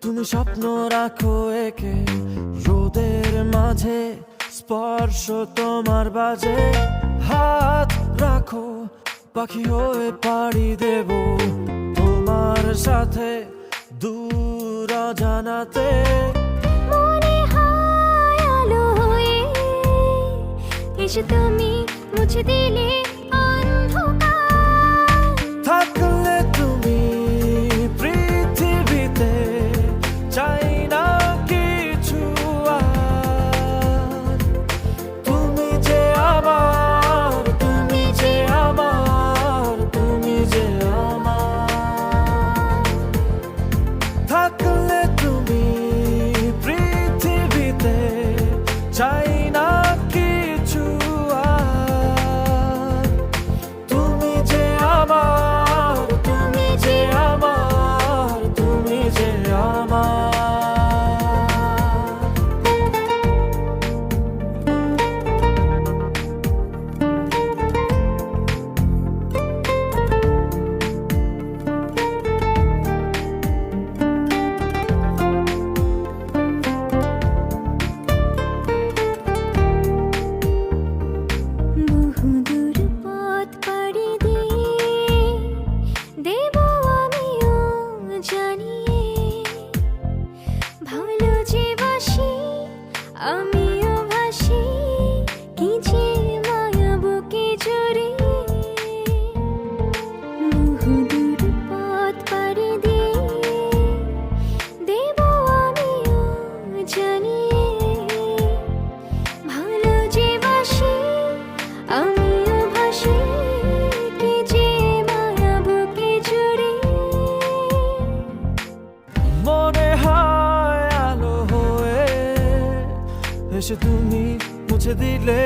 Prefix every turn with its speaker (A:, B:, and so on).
A: তুমি স্বপ্ন রাখো একে। রোদের মাঝে স্পর্শ তোমার বাজে। হাত রাখো, পাখি হয়ে পাড়ি দেব। তোমার সাথে দূর জানাতে
B: তুমি মুছে দিলে ভাসি কি যে মায়া বুকে দেব আমিও জানিয়ে। ভালো যে বাসি, আমিও ভাসি কি যে মায়া
A: এসে তুমি মুছে দিলে